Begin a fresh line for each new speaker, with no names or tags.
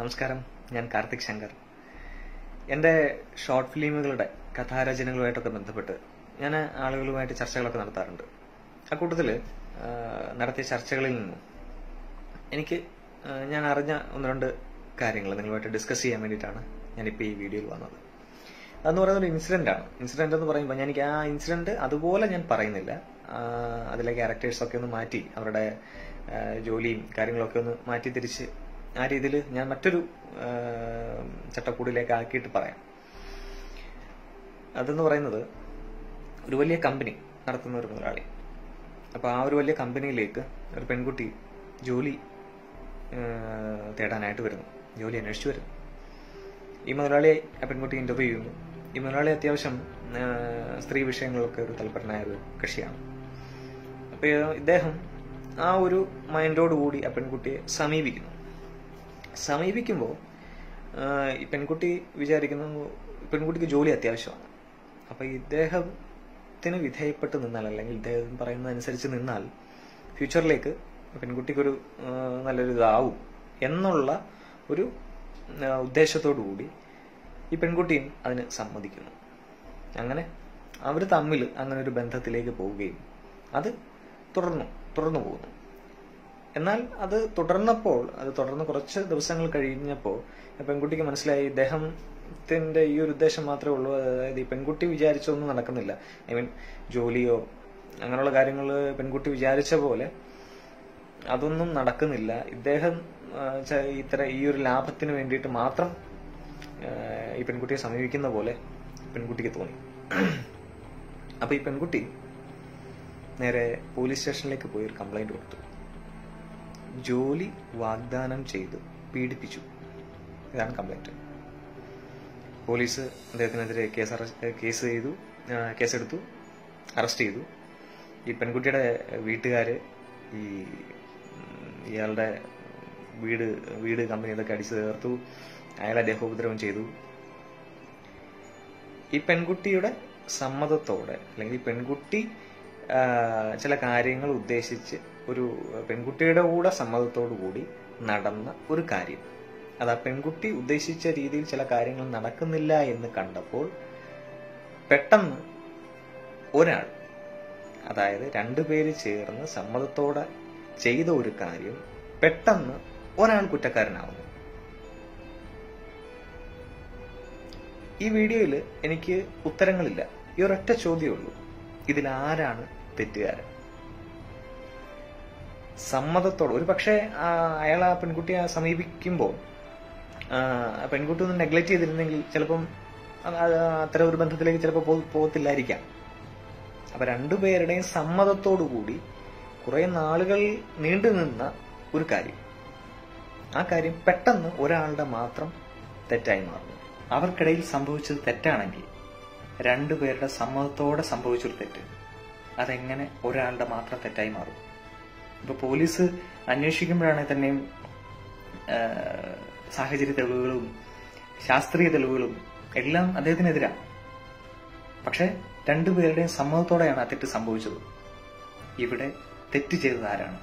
നമസ്കാരം. ഞാൻ കാർത്തിക് ശങ്കർ. എന്റെ ഷോർട്ട് ഫിലിമുകളുടെ കഥാരചനകളുമായിട്ടൊക്കെ ബന്ധപ്പെട്ട് ഞാൻ ആളുകളുമായിട്ട് ചർച്ചകളൊക്കെ നടത്താറുണ്ട്. അക്കൂട്ടത്തിൽ നടത്തിയ ചർച്ചകളിൽ നിന്നും എനിക്ക് ഞാൻ അറിഞ്ഞ ഒന്ന് രണ്ട് കാര്യങ്ങൾ നിങ്ങളുമായിട്ട് ഡിസ്കസ് ചെയ്യാൻ വേണ്ടിയിട്ടാണ് ഞാനിപ്പോൾ ഈ വീഡിയോയിൽ വന്നത്. അതെന്ന് പറയുന്ന ഒരു ഇൻസിഡന്റ് ആണ്. ഇൻസിഡന്റ് എന്ന് പറയുമ്പോൾ ഞാൻ എനിക്ക് ആ ഇൻസിഡന്റ് അതുപോലെ ഞാൻ പറയുന്നില്ല. അതിലെ ക്യാരക്ടേഴ്സൊക്കെ ഒന്ന് മാറ്റി അവരുടെ ജോലിയും കാര്യങ്ങളൊക്കെ ഒന്ന് മാറ്റി തിരിച്ച് ആ രീതിയിൽ ഞാൻ മറ്റൊരു ചട്ടക്കൂടിലേക്ക് ആക്കിയിട്ട് പറയാം. അതെന്ന് പറയുന്നത് ഒരു വലിയ കമ്പനി നടത്തുന്ന ഒരു മുതലാളി. അപ്പോൾ ആ ഒരു വലിയ കമ്പനിയിലേക്ക് ഒരു പെൺകുട്ടി ജോലി തേടാനായിട്ട് വരുന്നു. ജോലി അന്വേഷിച്ചു വരുന്നു. ഈ മുതലാളിയെ ആ പെൺകുട്ടി ഇന്റർവ്യൂ ചെയ്യുന്നു. ഈ മുതലാളി അത്യാവശ്യം സ്ത്രീ വിഷയങ്ങളൊക്കെ ഒരു തൽപരനായ ഒരു കൃഷിയാണ് അപ്പൊ ഇദ്ദേഹം ആ ഒരു മൈൻഡോടുകൂടി ആ പെൺകുട്ടിയെ സമീപിക്കുന്നു. സമീപിക്കുമ്പോൾ ഈ പെൺകുട്ടി വിചാരിക്കുന്നു പെൺകുട്ടിക്ക് ജോലി അത്യാവശ്യമാണ്. അപ്പൊ ഇദ്ദേഹത്തിന് വിധേയപ്പെട്ട് നിന്നാൽ അല്ലെങ്കിൽ ഇദ്ദേഹം പറയുന്നതനുസരിച്ച് നിന്നാൽ ഫ്യൂച്ചറിലേക്ക് പെൺകുട്ടിക്കൊരു നല്ലൊരു ഇതാവും എന്നുള്ള ഒരു ഉദ്ദേശത്തോടു കൂടി ഈ പെൺകുട്ടിയും അതിന് സമ്മതിക്കുന്നു. അങ്ങനെ അവർ തമ്മിൽ അങ്ങനെ ഒരു ബന്ധത്തിലേക്ക് പോവുകയും അത് തുടർന്നു തുടർന്നു പോകുന്നു. എന്നാൽ അത് തുടർന്നപ്പോൾ അത് തുടർന്ന് കുറച്ച് ദിവസങ്ങൾ കഴിഞ്ഞപ്പോൾ പെൺകുട്ടിക്ക് മനസ്സിലായി ഇദ്ദേഹത്തിന്റെ ഈ ഒരു ഉദ്ദേശം മാത്രമേ ഉള്ളൂ. അതായത് ഈ പെൺകുട്ടി വിചാരിച്ചൊന്നും നടക്കുന്നില്ല. ഐ മീൻ ജോലിയോ അങ്ങനെയുള്ള കാര്യങ്ങൾ പെൺകുട്ടി വിചാരിച്ച പോലെ അതൊന്നും നടക്കുന്നില്ല. ഇദ്ദേഹം ഇത്ര ഈ ഒരു ലാഭത്തിന് വേണ്ടിയിട്ട് മാത്രം ഈ പെൺകുട്ടിയെ സമീപിക്കുന്ന പോലെ പെൺകുട്ടിക്ക് തോന്നി. അപ്പൊ ഈ പെൺകുട്ടി നേരെ പോലീസ് സ്റ്റേഷനിലേക്ക് പോയി ഒരു കംപ്ലൈന്റ് കൊടുത്തു. ജോലി വാഗ്ദാനം ചെയ്തു പീഡിപ്പിച്ചു. ഇതാണ് കംപ്ലൈന്റ്. പോലീസ് അദ്ദേഹത്തിനെതിരെ കേസ് കേസ് ചെയ്തു കേസെടുത്തു അറസ്റ്റ് ചെയ്തു. ഈ പെൺകുട്ടിയുടെ വീട്ടുകാര് ഈ ഇയാളുടെ വീട് വീട് കമ്പനി ഇതൊക്കെ അടിച്ചു തീർത്തു അയാളെ ദേഹോപദ്രവം ചെയ്തു. ഈ പെൺകുട്ടിയുടെ സമ്മതത്തോടെ അല്ലെങ്കിൽ പെൺകുട്ടി ചില കാര്യങ്ങൾ ഉദ്ദേശിച്ച് ഒരു പെൺകുട്ടിയുടെ കൂടെ സമ്മതത്തോടു കൂടി നടന്ന ഒരു കാര്യം. അതാ പെൺകുട്ടി ഉദ്ദേശിച്ച രീതിയിൽ ചില കാര്യങ്ങൾ നടക്കുന്നില്ല എന്ന് കണ്ടപ്പോൾ പെട്ടെന്ന് ഒരാൾ അതായത് രണ്ടുപേര് ചേർന്ന് സമ്മതത്തോടെ ചെയ്ത ഒരു കാര്യം പെട്ടെന്ന് ഒരാൾ കുറ്റക്കാരനാവുന്നു. ഈ വീഡിയോയിൽ എനിക്ക് ഉത്തരങ്ങളില്ല. ഈ ഒരൊറ്റ ചോദ്യമേ ഉള്ളൂ. ഇതിൽ ആരാണ് തെറ്റുകാരൻ. സമ്മതത്തോട് ഒരു പക്ഷേ അയാൾ ആ പെൺകുട്ടിയെ സമീപിക്കുമ്പോൾ പെൺകുട്ടി ഒന്ന് നെഗ്ലക്ട് ചെയ്തിരുന്നെങ്കിൽ ചിലപ്പം അത് അത് അത്തരം ഒരു ബന്ധത്തിലേക്ക് ചിലപ്പോൾ പോകത്തില്ലായിരിക്കാം. അപ്പൊ രണ്ടുപേരുടെയും സമ്മതത്തോടു കൂടി കുറെ നാളുകൾ നീണ്ടു നിന്ന ഒരു കാര്യം. ആ കാര്യം പെട്ടെന്ന് ഒരാളുടെ മാത്രം തെറ്റായി മാറുന്നു.
അവർക്കിടയിൽ സംഭവിച്ചത് തെറ്റാണെങ്കിൽ രണ്ടുപേരുടെ സമ്മതത്തോടെ സംഭവിച്ചൊരു തെറ്റ്. അതെങ്ങനെ ഒരാളുടെ മാത്രം തെറ്റായി മാറും? ഇപ്പൊ പോലീസ് അന്വേഷിക്കുമ്പോഴാണെങ്കിൽ തന്നെയും സാഹചര്യ തെളിവുകളും ശാസ്ത്രീയ തെളിവുകളും എല്ലാം അദ്ദേഹത്തിനെതിരാണ് പക്ഷെ രണ്ടുപേരുടെയും സമ്മതത്തോടെയാണ് ആ തെറ്റ് സംഭവിച്ചത്. ഇവിടെ തെറ്റ് ചെയ്തത് ആരാണ്?